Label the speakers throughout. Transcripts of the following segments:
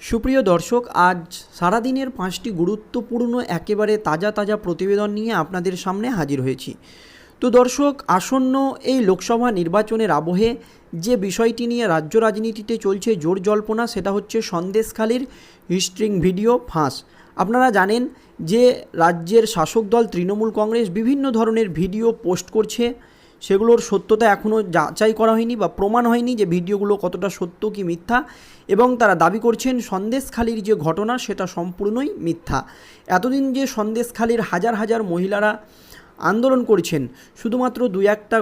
Speaker 1: সুপ্রিয় দর্শক, আজ সারাদিনের পাঁচটি গুরুত্বপূর্ণ, একেবারে তাজা তাজা প্রতিবেদন নিয়ে আপনাদের সামনে হাজির হয়েছি। তো দর্শক, আসন্ন এই লোকসভা নির্বাচনের আবহে যে বিষয়টি নিয়ে রাজ্য রাজনীতিতে চলছে জোর জল্পনা, সেটা হচ্ছে সন্দেশখালির হিস্ট্রিং ভিডিও ফাঁস। আপনারা জানেন যে রাজ্যের শাসক দল তৃণমূল কংগ্রেস বিভিন্ন ধরনের ভিডিও পোস্ট করছে। সেগুলোর সত্যতা এখনও যাচাই করা হয়নি বা প্রমাণ হয়নি যে ভিডিওগুলো কতটা সত্য কি মিথ্যা এবং তারা দাবি করছেন সন্দেশখালির যে ঘটনা সেটা সম্পূর্ণই মিথ্যা। এতদিন যে সন্দেশখালির হাজার হাজার মহিলারা আন্দোলন করছেন, শুধুমাত্র দু একটা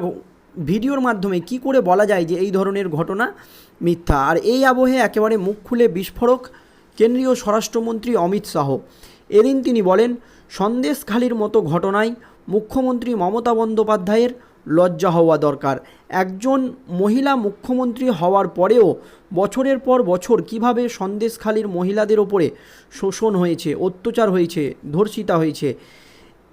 Speaker 1: ভিডিওর মাধ্যমে কি করে বলা যায় যে এই ধরনের ঘটনা মিথ্যা? আর এই আবহে একেবারে মুখ খুলে বিস্ফোরক কেন্দ্রীয় স্বরাষ্ট্রমন্ত্রী অমিত শাহ। এদিন তিনি বলেন, সন্দেশখালির মতো ঘটনায় মুখ্যমন্ত্রী মমতা বন্দ্যোপাধ্যায়ের লজ্জা হওয়া দরকার। একজন মহিলা মুখ্যমন্ত্রী হওয়ার পরেও বছরের পর বছর কীভাবে সন্দেশখালির মহিলাদের ওপরে শোষণ হয়েছে, অত্যাচার হয়েছে, ধর্ষিতা হয়েছে,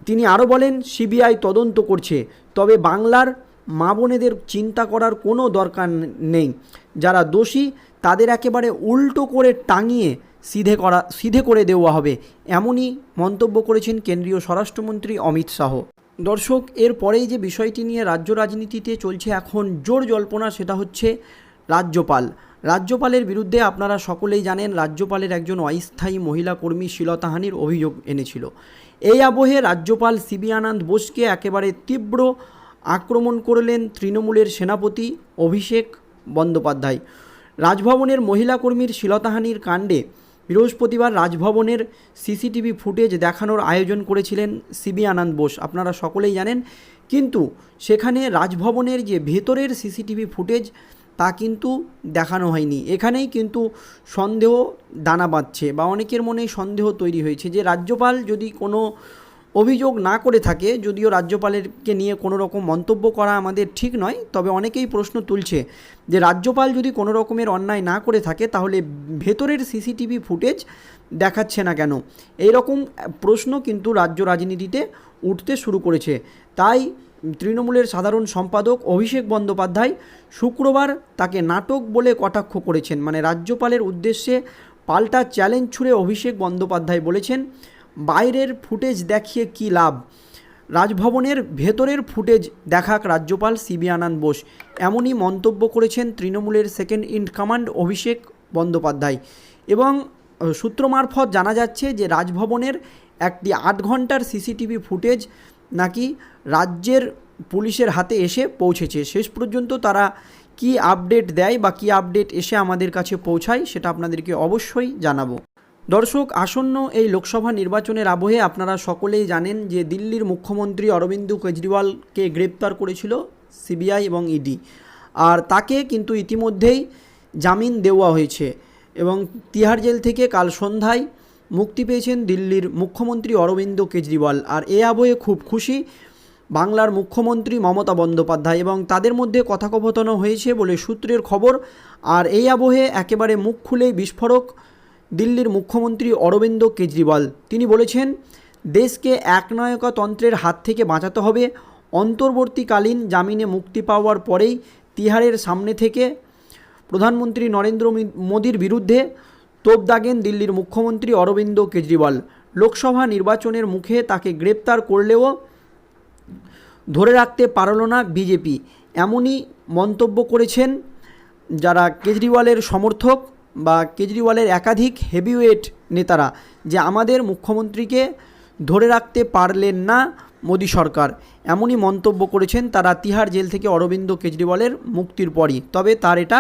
Speaker 1: তিনি আরও বলেন, সিবিআই তদন্ত করছে, তবে বাংলার মা বোনেদের চিন্তা করার কোনো দরকার নেই। যারা দোষী, তাদের একেবারে উল্টো করে টাঙিয়ে সিধে করা, সিধে করে দেওয়া হবে, এমনই মন্তব্য করেছেন কেন্দ্রীয় স্বরাষ্ট্রমন্ত্রী অমিত শাহ। দর্শক এরপরেই যে বিষয়টি নিয়ে রাজ্য রাজনীতিতে চলছে এখন জোর জল্পনা সেটা হচ্ছে রাজ্যপাল। রাজ্যপালের বিরুদ্ধে আপনারা সকলেই জানেন, রাজ্যপালের একজন অস্থায়ী মহিলা কর্মী শ্লীলতাহানির অভিযোগ এনেছিল। এই আবহে রাজ্যপাল সিবি আনন্দ বোসকে একেবারে তীব্র আক্রমণ করলেন তৃণমূলের সেনাপতি অভিষেক বন্দ্যোপাধ্যায়। রাজভবনের মহিলা কর্মীর শ্লীলতাহানির কাণ্ডে বৃহস্পতিবার রাজভবনের সিসিটিভি ফুটেজ দেখানোর আয়োজন করেছিলেন সিবি আনন্দ বোস। আপনারা সকলেই জানেন, কিন্তু সেখানে রাজভবনের যে ভেতরের সিসিটিভি ফুটেজ, তা কিন্তু দেখানো হয়নি। এখানেই কিন্তু সন্দেহ দানা বাঁধছে বা অনেকের মনে সন্দেহ তৈরি হয়েছে যে রাজ্যপাল যদি কোনো অভিযোগ না করে থাকে, যদিও রাজ্যপালেরকে নিয়ে কোনো রকম মন্তব্য করা আমাদের ঠিক নয়, তবে অনেকেই প্রশ্ন তুলছে যে রাজ্যপাল যদি কোনো রকমের অন্যায় না করে থাকে, তাহলে ভেতরের সিসিটিভি ফুটেজ দেখাচ্ছে না কেন? এই রকম প্রশ্ন কিন্তু রাজ্য রাজনীতিতে উঠতে শুরু করেছে। তাই তৃণমূলের সাধারণ সম্পাদক অভিষেক বন্দ্যোপাধ্যায় শুক্রবার তাকে নাটক বলে কটাক্ষ করেছেন। মানে রাজ্যপালের উদ্দেশ্যে পাল্টা চ্যালেঞ্জ ছুড়ে অভিষেক বন্দ্যোপাধ্যায় বলেছেন বাইরের ফুটেজ দেখিয়ে কী লাভ? রাজভবনের ভেতরের ফুটেজ দেখাক রাজ্যপাল সিবি আনন্দ বোস। এমনই মন্তব্য করেছেন তৃণমূলের second in command Abhishek Bandyopadhyay. এবং সূত্র মারফত জানা যাচ্ছে যে রাজভবনের একটি আট ঘণ্টার সিসিটিভি ফুটেজ নাকি রাজ্যের পুলিশের হাতে এসে পৌঁছেছে। শেষ পর্যন্ত তারা কি আপডেট দেয় বা কি আপডেট এসে আমাদের কাছে পৌঁছায় সেটা আপনাদেরকে অবশ্যই জানাব। দর্শক, আসন্ন এই লোকসভা নির্বাচনের আবহে আপনারা সকলেই জানেন যে দিল্লির মুখ্যমন্ত্রী অরবিন্দ কেজরিওয়ালকে গ্রেপ্তার করেছিল সিবিআই এবং ইডি। আর তাকে কিন্তু ইতিমধ্যেই জামিন দেওয়া হয়েছে এবং তিহার জেল থেকে কাল সন্ধ্যায় মুক্তি পেয়েছেন দিল্লির মুখ্যমন্ত্রী অরবিন্দ কেজরিওয়াল। আর এ আবহে খুব খুশি বাংলার মুখ্যমন্ত্রী মমতা বন্দ্যোপাধ্যায় এবং তাদের মধ্যে কথোপকথন হয়েছে বলে সূত্রের খবর। আর এই আবহে একেবারে মুখ খুলেই বিস্ফোরক দিল্লির মুখ্যমন্ত্রী অরবিন্দ কেজরিওয়াল। তিনি বলেছেন, দেশকে একনায়কতন্ত্রের হাত থেকে বাঁচাতে হবে। অন্তর্বর্তীকালীন জামিনে মুক্তি পাওয়ার পরেই তিহারের সামনে থেকে প্রধানমন্ত্রী নরেন্দ্র মোদীর বিরুদ্ধে তোপ দাগেন দিল্লির মুখ্যমন্ত্রী অরবিন্দ কেজরিওয়াল। লোকসভা নির্বাচনের মুখে তাকে গ্রেপ্তার করলেও ধরে রাখতে পারল না বিজেপি। এমনই মন্তব্য করেছেন যারা কেজরিওয়ালের সমর্থক। বা কেজরিওয়ালের একাধিক হেভিওয়েট নেতারা যে আমাদের মুখ্যমন্ত্রীকে ধরে রাখতে পারলেন না মোদী সরকার। এমনই মন্তব্য করেছেন তারা তিহার জেল থেকে অরবিন্দ কেজরিওয়ালের মুক্তির পরই। তবে তার এটা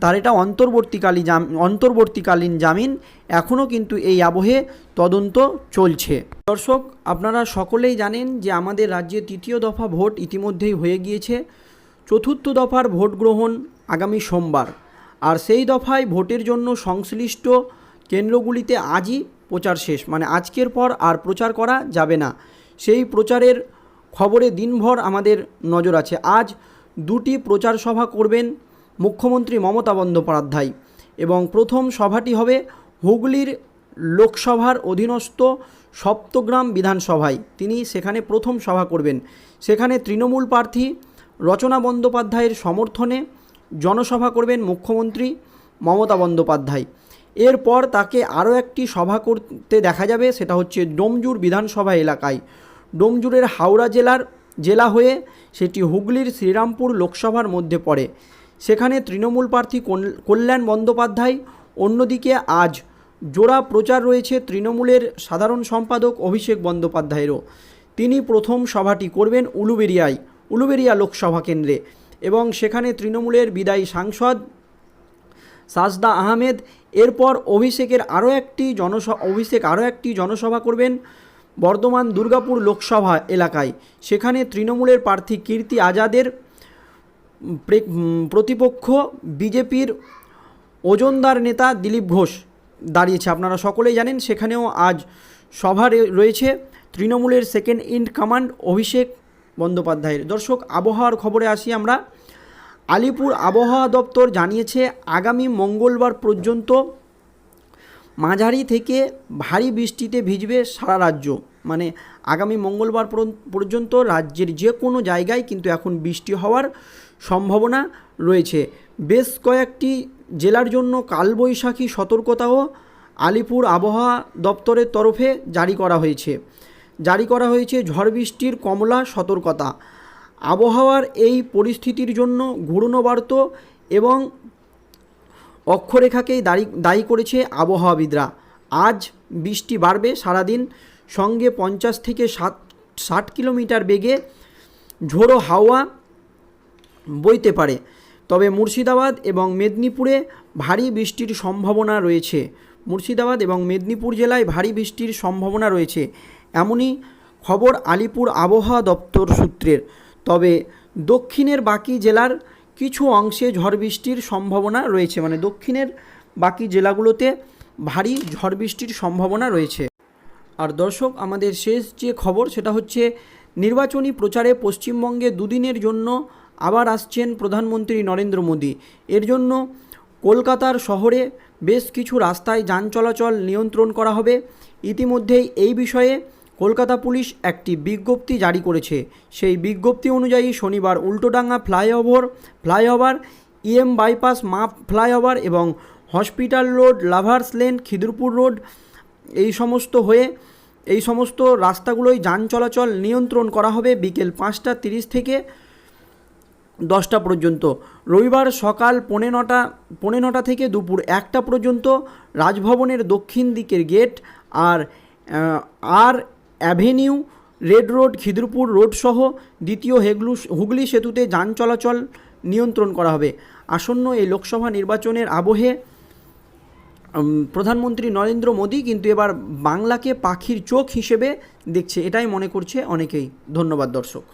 Speaker 1: তার এটা অন্তর্বর্তীকালী জাম, অন্তর্বর্তীকালীন জামিন এখনও কিন্তু এই আবহে তদন্ত চলছে। দর্শক, আপনারা সকলেই জানেন যে আমাদের রাজ্যে তৃতীয় দফা ভোট ইতিমধ্যেই হয়ে গিয়েছে। চতুর্থ দফার ভোট গ্রহণ আগামী সোমবার। আর সেই দফায় ভোটের জন্য সংশ্লিষ্ট কেন্দ্রগুলিতে আজই প্রচার শেষ। মানে আজকের পর আর প্রচার করা যাবে না। সেই প্রচারের খবরে দিনভর আমাদের নজর আছে। আজ দুটি প্রচার সভা করবেন মুখ্যমন্ত্রী মমতা বন্দ্যোপাধ্যায় এবং প্রথম সভাটি হবে হুগলির লোকসভার অধীনস্থ সপ্তগ্রাম বিধানসভায়। তিনি সেখানে প্রথম সভা করবেন। সেখানে তৃণমূল প্রার্থী রচনা বন্দ্যোপাধ্যায়ের সমর্থনে জনসভা করবেন মুখ্যমন্ত্রী মমতা বন্দ্যোপাধ্যায়। এরপর তাকে আরও একটি সভা করতে দেখা যাবে, সেটা হচ্ছে ডোমজুর বিধানসভা এলাকায়। ডোমজুরের হাওড়া জেলার জেলা হয়ে সেটি হুগলির শ্রীরামপুর লোকসভার মধ্যে পড়ে। সেখানে তৃণমূল প্রার্থী কল্যাণ বন্দ্যোপাধ্যায়, অন্যদিকে আজ জোড়া প্রচার রয়েছে তৃণমূলের সাধারণ সম্পাদক অভিষেক বন্দ্যোপাধ্যায়েরও। তিনি প্রথম সভাটি করবেন উলুবেরিয়ায়, উলুবেরিয়া লোকসভা কেন্দ্রে। এবং সেখানে তৃণমূলের বিদায়ী সাংসদ সাজদা আহমেদ। এরপর অভিষেকের আরও একটি জনসভা অভিষেক আরও একটি জনসভা করবেন বর্ধমান দুর্গাপুর লোকসভা এলাকায়। সেখানে তৃণমূলের প্রার্থী কীর্তি আজাদের প্রতিপক্ষ বিজেপির ওজনদার নেতা দিলীপ ঘোষ দাঁড়িয়েছে। আপনারা সকলেই জানেন সেখানেও আজ সভা রয়েছে। তৃণমূলের সেকেন্ড ইন কমান্ড অভিষেক বন্দ্যোপাধ্যায়ের। দর্শক, আবহাওয়ার খবরে আসি আমরা। আলিপুর আবহাওয়া দপ্তর জানিয়েছে, আগামী মঙ্গলবার পর্যন্ত মাঝারি থেকে ভারী বৃষ্টিতে ভিজবে সারা রাজ্য। মানে আগামী মঙ্গলবার পর্যন্ত- রাজ্যের যে কোনো জায়গায় কিন্তু এখন বৃষ্টি হওয়ার সম্ভাবনা রয়েছে। বেশ কয়েকটি জেলার জন্য কালবৈশাখী সতর্কতাও আলিপুর আবহাওয়া দপ্তরের তরফে জারি করা হয়েছে। জারি করা হয়েছে ঝড় বৃষ্টির কমলা সতর্কতা। আবহাওয়ার এই পরিস্থিতির জন্য ঘূর্ণবার্ত এবং অক্ষরেখাকেই দায়ী দায়ী করেছে আবহাওয়াবিদরা। আজ বৃষ্টি বাড়বে সারাদিন, সঙ্গে পঞ্চাশ থেকে ষাট ষাট কিলোমিটার বেগে ঝোড়ো হাওয়া বইতে পারে। তবে মুর্শিদাবাদ এবং মেদিনীপুরে ভারী বৃষ্টির সম্ভাবনা রয়েছে। মুর্শিদাবাদ এবং মেদিনীপুর জেলায় ভারী বৃষ্টির সম্ভাবনা রয়েছে। এমনই খবর আলিপুর আবহাওয়া দপ্তর সূত্রের। তবে দক্ষিণের বাকি জেলার কিছু অংশে ঝড় বৃষ্টির সম্ভাবনা রয়েছে। মানে দক্ষিণের বাকি জেলাগুলোতে ভারী ঝড় বৃষ্টির সম্ভাবনা রয়েছে। আর দর্শক, আমাদের শেষ যে খবর, সেটা হচ্ছে নির্বাচনী প্রচারে পশ্চিমবঙ্গে দুদিনের জন্য আবার আসছেন প্রধানমন্ত্রী নরেন্দ্র মোদী। এর জন্য কলকাতার শহরে বেশ কিছু রাস্তায় যান চলাচল নিয়ন্ত্রণ করা হবে। ইতিমধ্যেই এই বিষয়ে কলকাতা পুলিশ একটি বিজ্ঞপ্তি জারি করেছে। সেই বিজ্ঞপ্তি অনুযায়ী শনিবার Ultadanga flyover flyover, EM bypass, মাপ ফ্লাইওভার এবং hospital road, lovers lane, Khidirpur road এই সমস্ত হয়ে এই সমস্ত রাস্তাগুলোই যান চলাচল নিয়ন্ত্রণ করা হবে বিকেল পাঁচটা তিরিশ থেকে দশটা পর্যন্ত। রবিবার সকাল পৌনে নটা পৌনে নটা থেকে দুপুর একটা পর্যন্ত রাজভবনের দক্ষিণ দিকের গেট আর আর avenue, red road, Khidirpur road সহ দ্বিতীয় হেগলু, হুগলি সেতুতে যান চলাচল নিয়ন্ত্রণ করা হবে। আসন্ন এই লোকসভা নির্বাচনের আবহে প্রধানমন্ত্রী নরেন্দ্র মোদী কিন্তু এবার বাংলাকে পাখির চোখ হিসেবে দেখছে। এটাই মনে করছে অনেকেই। ধন্যবাদ, দর্শক।